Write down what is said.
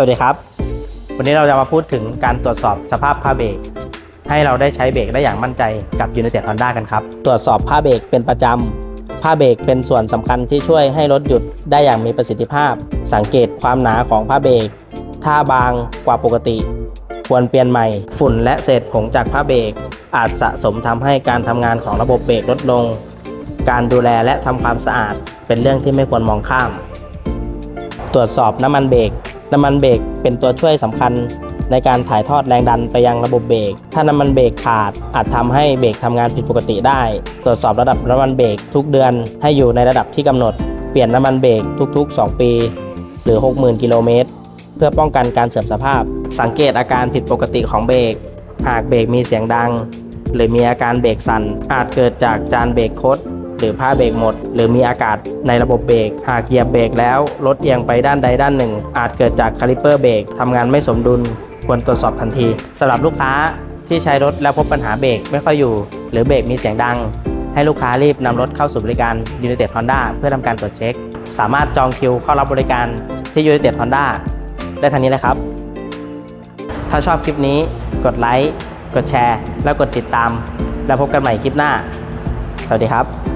วัสดีครับ วันนี้เราจะมาพูดถึงการตรวจสอบสภาพผ้าเบรกให้เราได้ใช้เบรกได้อย่างมั่นใจกับ United Honda กันครับ ตรวจสอบผ้าเบรกเป็นประจำผ้าเบรกเป็นส่วนสำคัญที่ช่วยให้รถหยุดได้อย่างมีประสิทธิภาพ สังเกตความหนาของผ้าเบรกถ้าบางกว่าปกติ ควรเปลี่ยนใหม่ ฝุ่นและเศษผงจากผ้าเบรกอาจสะสมทำให้การทำงานของระบบเบรกลดลง การดูแลและทำความสะอาดเป็นเรื่องที่ไม่ควรมองข้าม ตรวจสอบน้ำมันเบรก น้ำมันเบรกเป็นตัวช่วยสำคัญในการถ่ายทอดแรงดันไปยังระบบเบรก ถ้าน้ำมันเบรกขาด อาจทำให้เบรกทำงานผิดปกติได้ ตรวจสอบระดับน้ำมันเบรกทุกเดือนให้อยู่ในระดับที่กำหนด เปลี่ยนน้ำมันเบรกทุกๆ 2 ปี หรือ 60,000 กิโลเมตร เพื่อป้องกันการเสื่อมสภาพ สังเกตอาการผิดปกติของเบรก หากเบรกมีเสียงดัง หรือมีอาการเบรกสั่น อาจเกิดจากจานเบรกคด หรือผ้าเบรกหมด หรือมีอากาศในระบบเบรกหากเหยียบเบรกแล้วรถเอียงไปด้านใดด้านหนึ่ง อาจเกิดจากคาลิเปอร์เบรกทำงานไม่สมดุล ควรตรวจสอบทันทีสำหรับลูกค้าที่ใช้รถแล้วพบปัญหาเบรกไม่ค่อยอยู่ หรือเบรกมีเสียงดัง ให้ลูกค้ารีบนำรถเข้าสู่บริการ United Honda เพื่อทำการตรวจเช็ค สามารถจองคิวเข้ารับบริการที่ United Honda ได้ทันนี้เลยครับ ถ้าชอบคลิปนี้กดไลค์กดแชร์ แล้วกดติดตาม แล้วพบกันใหม่คลิปหน้า สวัสดีครับ